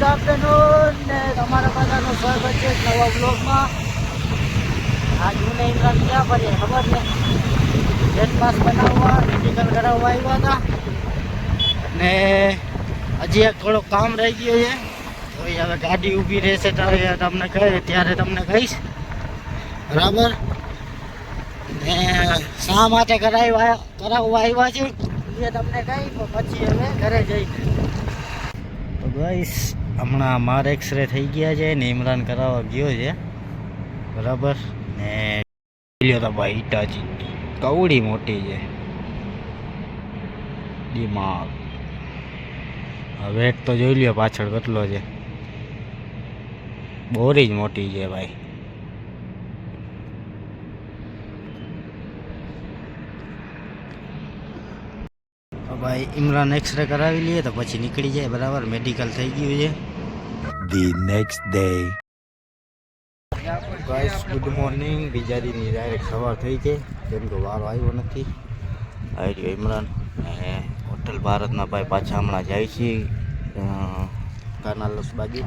Good afternoon ને તમારા બધાનું સ્વાગત છે નવા બ્લોગમાં આ જૂને ઇમરાન ક્યાં ફરીએ ખબર છે? ગેટ પાસ બનાવવા મેડિકલ કરાવવા આવ્યા હતા. ને હજી એક થોડુંક કામ રહી ગયું છે. તો હવે ગાડી ઊભી રહેશે ત્યારે તમને કહે, ત્યારે તમને કહીશ. બરાબર? ને શા માટે કરાવવા કરાવવા આવ્યા છે? એ તમને કહી પછી હવે ઘરે જઈ તો ગાઈસ હમણાં મારે એક્સરે થઈ ગયા છે ને ઇમરાન કરાવવા ગયો છે. બરાબર? ને લ્યો તો ભાઈ હિટાચી કવડી મોટી છે. દિમાગ. હવે તો જોઈ લ્યો પાછળ કેટલો છે. બોરી જ મોટી છે ભાઈ. ભાઈ, ઇમરાન એક્સરે કરાવી લઈએ તો પછી નીકળી જાય. બરાબર? મેડિકલ થઈ ગયું છે. The next day. Guys good morning બીજા દિનની ડાયરેક્ટ સવાર થઈ છે. કેમ કે વારો આવ્યો નથી. આવી રહ્યો ઇમરાન. અને હોટલ ભારતના ભાઈ પાછા હમણાં જાય છે. કાનાલસ બાજુ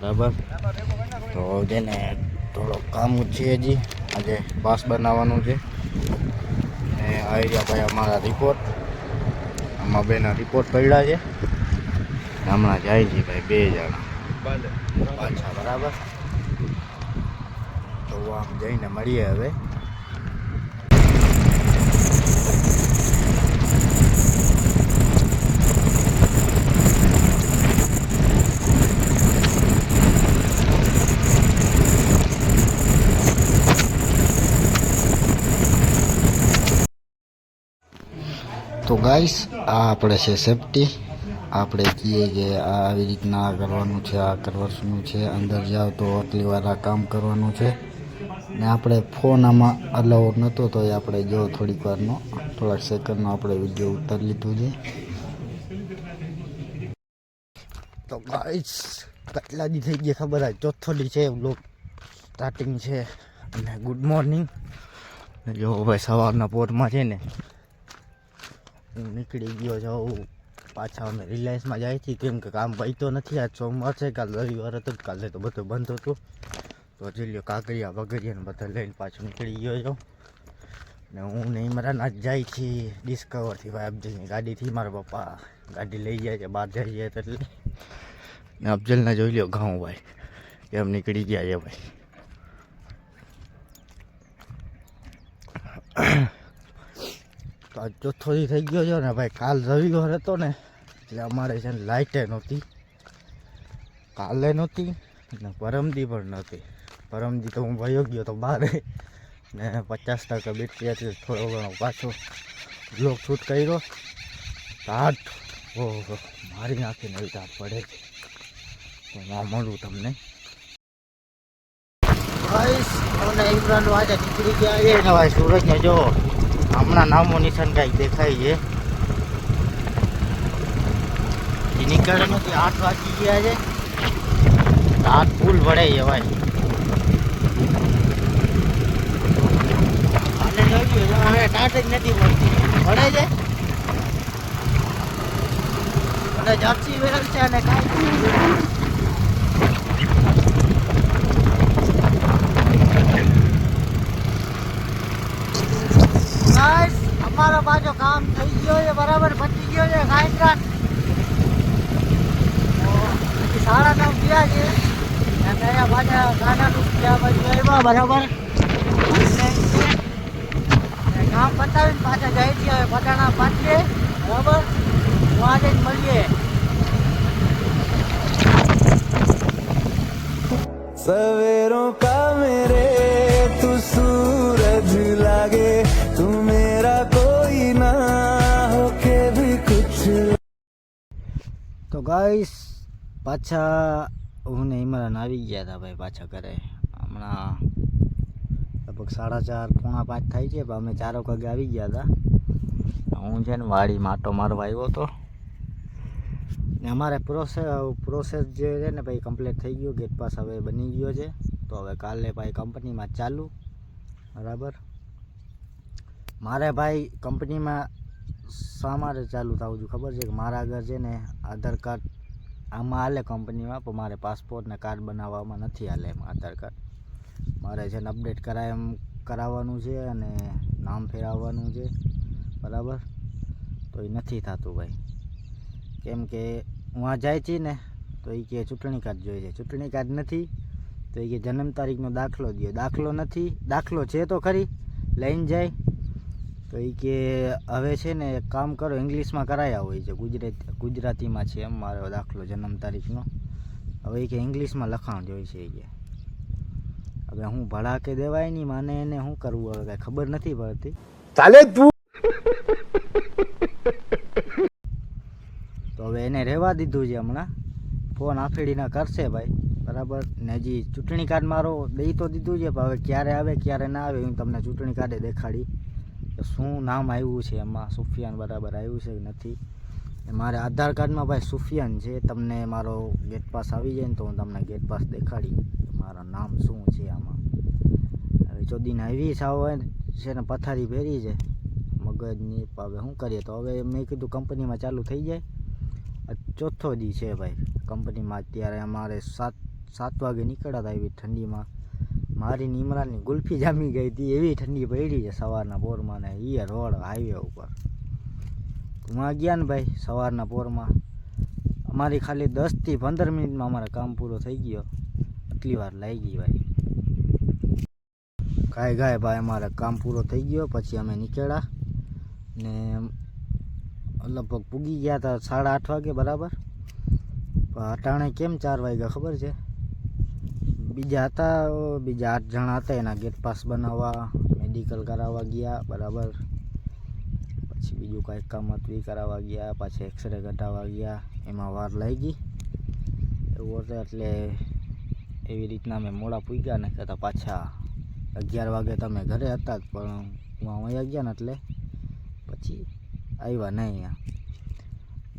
બરાબર? તો જેને થોડો કામ છે હજી. આજે પાસ બનાવવાનું છે. ને આવી રહ્યા ભાઈ અમારા રિપોર્ટ આમાં બેના રિપોર્ટ પડ્યા છે. હમણાં જાય છે ભાઈ બે જણા. પાછા બરાબર તો આમ જઈને મળીએ હવે તો ગાઈસ આ આપણે છે સેફટી આપણે કહીએ કે આ આવી રીતના આ કરવાનું છે, આ કરવાનું છે, અંદર જાઓ તો આટલી વાર આ કામ કરવાનું છે. ને આપણે ફોન આમાં અલાઉડ નહોતો, તો એ આપણે જો થોડીક વારનો, થોડાક સેકન્ડનો આપણે વીડિયો ઉતારી લીધું છે. તો ગાઈસ કેટલા દી થઈ ગયા ખબર આ ચોથો દી છે બ્લોગ સ્ટાર્ટિંગ છે. અને ગુડ મોર્નિંગ જો ભાઈ સવારના પોરમાં છે ને, હું નીકળી ગયો જાઉં પાછા અમે રિલાયન્સમાં જાય છીએ. કેમ કે કામ તો નથી. આજ સોમવાર છે કાલ, રવિવાર હતો કાલે તો બધું બંધ હતું. તો હજી લ્યો કાગળિયા વગરિયા ને બધા લઈને પાછું નીકળી ગયો છો. ને હું ને મારા ના જાય છે ડિસ્કવરથી ભાઈ અફજલની ગાડીથી મારા પપ્પા ગાડી લઈ જાય છે, બહાર જઈ જાય એટલે. ને અફજલને જોઈ લ્યો ઘઉં ભાઈ. કેમ નીકળી ગયા છે ભાઈ. તો આજ ચોથો દી થઈ ગયો છે ને ભાઈ, કાલ રવિવાર હતો ને, એટલે અમારે છે ને લાઇટે નહોતી. કાલે નહોતી ને પરમદી પણ નહોતી. પરમદી તો હું ભયો ગયો તો બારે. ને પચાસ ટકા બેટરી હતી, થોડો ઘણો પાછો બ્લોક શૂટ કર્યો. તાટ, ઓહો, મારી નાખીને એવી પડે છે. તો ના મળું તમને. મને ઇમરાન આજે નીકળી ગયા એ ને ભાઈ સુરજને જો. હમણાં નામો નિશાન કાંઈક દેખાય છે. એ નીકળે આઠ વાગી ગયા છે. આઠ ફૂલ ભળે છે ભાઈ. જો નથી પડતી ભળે છે? અને જર્સી વેલ છે અને કાંઈ બસ, અમારો પાછો કામ થઈ ગયો છે, બરાબર પતી ગયો છે સાયન્દ્રાન સાડા નવ ગયા છે અહીંયા પાછા ગાડાનું ત્યાં બાજુ આવ્યા, બરાબર. કામ પતાવીને પાછા જાય છે, હવે પટાણા પાછીએ બરાબર. વાંચે મળીએ. સવેરો કા મેરે ગાઈસ, પાછા હું ને ઇમરાન આવી ગયા હતા ભાઈ પાછા ઘરે. હમણાં લગભગ સાડા ચાર, પોણા પાંચ થાય છે, પણ અમે ચાર વાગે આવી ગયા હતા હું છે ને વાડીમાં આટો મારવા આવ્યો હતો. ને અમારે પ્રોસેસ પ્રોસેસ જે છે ને ભાઈ કમ્પ્લીટ થઈ ગયો, ગેટ પાસ હવે બની ગયો છે. તો હવે કાલે ભાઈ કંપનીમાં ચાલુ. બરાબર? મારે ભાઈ કંપનીમાં શા માટે ચાલુ થવું છું? ખબર છે કે મારા આગળ છે ને આધાર કાર્ડ આમાં હાલે કંપનીમાં, પણ મારે પાસપોર્ટ ને કાર્ડ બનાવવામાં નથી હાલે એમાં આધાર કાર્ડ. મારે છે ને અપડેટ કરાય એમ કરાવવાનું છે અને નામ ફેરવવાનું છે. બરાબર? તો એ નથી થતું ભાઈ. કેમ કે હું જાય છે ને, તો એ કે ચૂંટણી કાર્ડ જોઈએ છે. ચૂંટણી કાર્ડ નથી, તો એ કે જન્મ તારીખનો દાખલો દો દાખલો નથી, દાખલો છે તો ખરી. લઈને જાય. તો એ કે હવે છે ને એક કામ કરો ઇંગ્લિશમાં કરાયા હોય છે ગુજરાતી ગુજરાતીમાં છે એમ મારો દાખલો જન્મ તારીખનો. હવે એ કે ઇંગ્લિશમાં લખાણ જોઈએ છે એ કે. હવે હું ભડાકે દેવાય નહીં માને એને શું કરવું હવે કાંઈ ખબર નથી પડતી. ચાલે તું. તો હવે એને રહેવા દીધું છે હમણાં. ફોન આફેડીના કરશે ભાઈ. બરાબર? ને હજી ચૂંટણી કાર્ડ મારો દઈ તો દીધું છે પણ હવે ક્યારે આવે ક્યારે ના આવે હું તમને ચૂંટણી કાર્ડે દેખાડી. કે શું નામ આવ્યું છે એમાં? સુફિયાન બરાબર આવ્યું છે કે નથી? મારે આધાર કાર્ડમાં ભાઈ સુફિયાન છે. તમને મારો ગેટ પાસ આવી જાય ને તો હું તમને ગેટ પાસ દેખાડી. મારા નામ શું છે આમાં? હવે ચોદીને આવી સાવ છે ને પથારી ભેરી છે. મગજની હવે શું કરીએ તો? હવે મેં કીધું કંપનીમાં ચાલુ થઈ જાય. ચોથો દી છે ભાઈ. કંપનીમાં અત્યારે અમારે સાત સાત વાગે નીકળ્યા હતા એવી ઠંડીમાં. મારી નિમરાની ગુલ્ફી જામી ગઈ હતી, એવી ઠંડી પડી છે સવારના પોરમાં ને એ રોડ હાઈવે ઉપર. માં ગયા ને ભાઈ સવારના પોરમાં. અમારી ખાલી દસથી પંદર મિનિટમાં અમારે કામ પૂરો થઈ ગયો. આટલી વાર લાગી ભાઈ. ગાય ગાય ભાઈ, અમારે કામ પૂરો થઈ ગયો, પછી અમે નીકળ્યા ને લગભગ પૂગી ગયા હતા સાડા આઠ વાગે, બરાબર? પણ અટાણે કેમ ચાર વાગ્યા ખબર છે? બીજા હતા, બીજા આઠ જણા હતા, એના ગેટ પાસ બનાવવા મેડિકલ કરાવવા ગયા, બરાબર. પછી બીજું કાંઈક કામ હતું કરાવવા ગયા, પાછી એક્સરે કઢાવવા ગયા, એમાં વાર લાગી એવું હતું એટલે એવી રીતના અમે મોડા પૂગ્યા ને કહેતા પાછા અગિયાર વાગે તમે ઘરે હતા પણ હું અહીંયા ગયા ને એટલે પછી આવ્યા નહીં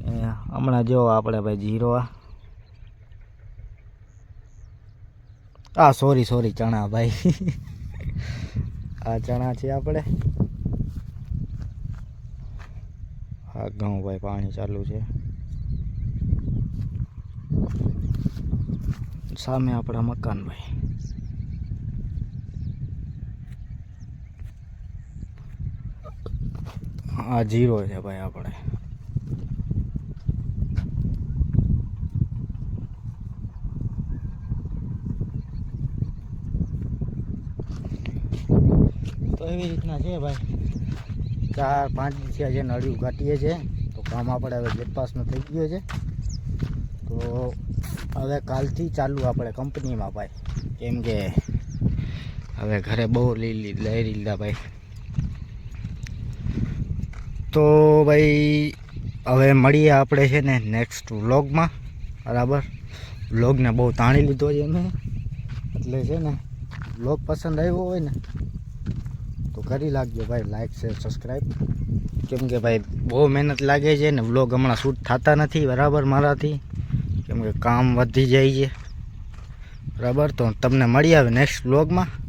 અહીંયા. હમણાં જો આપણે ભાઈ જીરો આ સોરી સોરી ચણા, ભાઈ. આ ચણા છે આપણે. હા ઘઉં, ભાઈ, પાણી ચાલુ છે. સામે આપણા મકાન, ભાઈ. આ જીરો છે, ભાઈ, આપણે. તો એવી રીતના છે ભાઈ. ચાર, પાંચ દિવસે છે નળિયું કાઢીએ છે. તો કામ આપણે હવે ગેટ થઈ ગયો છે. તો હવે કાલથી ચાલુ આપણે કંપનીમાં ભાઈ. કેમ કે હવે ઘરે બહુ લીલી લઈ લીધા ભાઈ. તો ભાઈ હવે મળીએ આપણે છે ને નેક્સ્ટ વ્લોગમાં બરાબર? વ્લોગને બહુ તાણી લીધો છે મેં એટલે છે ને વ્લોગ પસંદ આવ્યો હોય ને તો કરી લાગજો ભાઈ લાઇક શેર સબસ્ક્રાઈબ કેમ કે ભાઈ, બહુ મહેનત લાગે છે ને વ્લોગ હમણાં શૂટ થતા નથી, બરાબર મારાથી. કેમ કે કામ વધી જાય છે. બરાબર? તો તમને મળી આવે નેક્સ્ટ વ્લોગમાં